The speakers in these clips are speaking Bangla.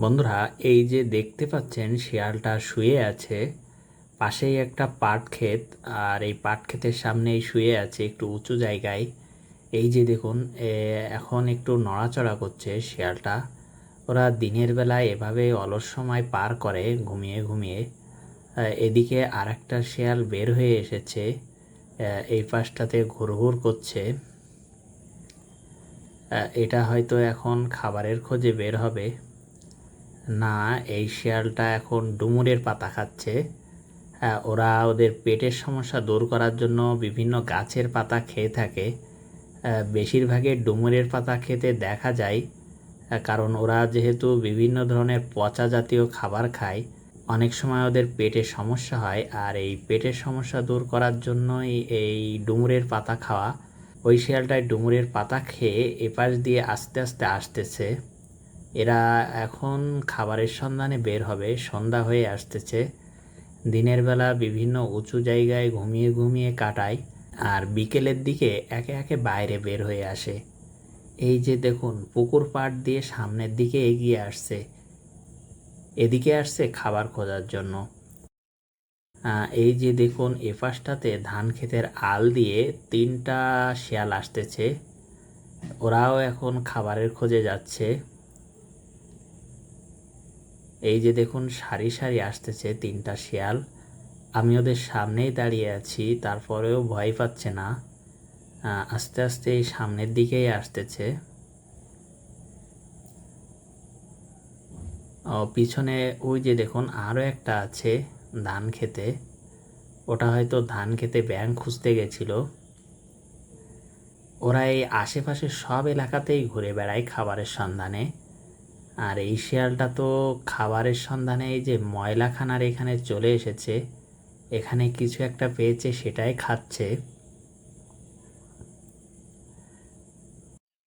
বন্ধুরা, এই যে দেখতে পাচ্ছেন শিয়ালটা শুয়ে আছে, পাশেই একটা পাট ক্ষেত, আর এই পাট ক্ষেতের সামনেই শুয়ে আছে একটু উঁচু জায়গায়। এই যে দেখুন এখন একটু নড়াচড়া করছে শিয়ালটা। ওরা দিনের বেলায় এভাবে অলস সময় পার করে ঘুমিয়ে ঘুমিয়ে। এদিকে আর একটা শিয়াল বের হয়ে এসেছে এই পাশটাতে ঘুরঘুর করছে। এটা হয়তো এখন খাবারের খোঁজে বের হবে। না, এই শিয়ালটা এখন ডুমুরের পাতা খাচ্ছে। হ্যাঁ ওরা ওদের পেটের সমস্যা দূর করার জন্য বিভিন্ন গাছের পাতা খেয়ে থাকে। বেশিরভাগই ডুমুরের পাতা খেতে দেখা যায় কারণ ওরা যেহেতু বিভিন্ন ধরনের পচা জাতীয় খাবার খায়, অনেক সময় ওদের পেটের সমস্যা হয়। আর এই পেটের সমস্যা দূর করার জন্যই এই ডুমুরের পাতা খাওয়া। ওই শিয়ালটায় ডুমুরের পাতা খেয়ে এপাশ দিয়ে আস্তে আস্তে আসতেছে। এরা এখন খাবারের সন্ধানে বের হবে। সন্ধ্যা হয়ে আসতেছে। দিনের বেলা বিভিন্ন উঁচু জায়গায় ঘুমিয়ে ঘুমিয়ে কাটায় আর বিকেলের দিকে একে একে বাইরে বের হয়ে আসে। এই যে দেখুন, পুকুর পাড় দিয়ে সামনের দিকে এগিয়ে আসছে। এদিকে আসছে খাবার খোঁজার জন্য। এই যে দেখুন, এপাশটাতে ধান ক্ষেতের আল দিয়ে তিনটা শিয়াল আসতেছে। ওরাও এখন খাবারের খোঁজে যাচ্ছে। এই যে দেখুন, সারি সারি আসতেছে তিনটা শিয়াল। আমি ওদের সামনেই দাঁড়িয়ে আছি, তারপরেও ভয় পাচ্ছে না। আস্তে আস্তে এই সামনের দিকেই আসতেছে। ও, পিছনে ওই যে দেখুন আরও একটা আছে ধান খেতে। ওটা হয়তো ধান খেতে ব্যাং খুঁজতে গেছিল। ওরা এই আশেপাশে সব এলাকাতেই ঘুরে বেড়ায় খাবারের সন্ধানে। আর এই শিয়ালটা তো খাবারের সন্ধানে এই যে ময়লাখানার এখানে চলে এসেছে, এখানে কিছু একটা পেয়েছে, সেটাই খাচ্ছে।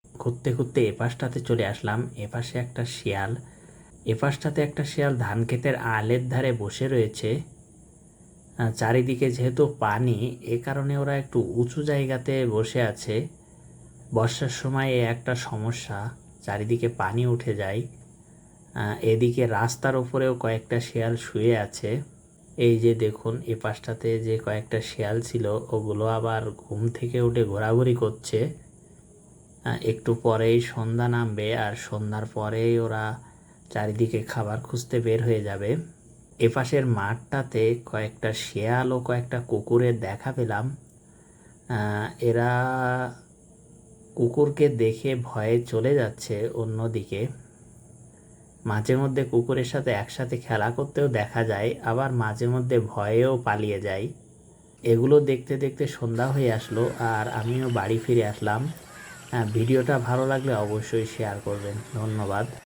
ঘুরতে ঘুরতে এপাশটাতে চলে আসলাম, এপাশে একটা শিয়াল। এপাশটাতে একটা শিয়াল ধান ক্ষেতের আলের ধারে বসে রয়েছে। চারিদিকে যেহেতু পানি, এ কারণে ওরা একটু উঁচু জায়গাতে বসে আছে। বর্ষার সময় এ একটা সমস্যা। চারিদিকে পানি উঠে যায়। এদিকে রাস্তার উপরেও কয়েকটা শেয়াল শুয়ে আছে। এই যে দেখুন, এ পাশটাতে যে কয়েকটা শেয়াল ছিল, ওগুলো আবার ঘুম থেকে উঠে ঘোরাঘুরি করছে। একটু পরেই সন্ধ্যা নামবে আর সন্ধ্যার পরেই ওরা চারিদিকে খাবার খুঁজতে বের হয়ে যাবে। এপাশের মাঠটাতে কয়েকটা শেয়াল ও কয়েকটা কুকুরের দেখা পেলাম। এরা কুকুরকে দেখে ভয়ে চলে যাচ্ছে অন্যদিকে। মাঝে মধ্যে কুকুরের সাথে একসাথে খেলা করতেও দেখা যায় আবার মাঝে মধ্যে ভয়েও পালিয়ে যায়। এগুলো দেখতে দেখতে সন্ধ্যা হয়ে আসলো আর আমিও বাড়ি ফিরে আসলাম। আহ, ভিডিওটা ভালো লাগলে অবশ্যই শেয়ার করবেন। ধন্যবাদ।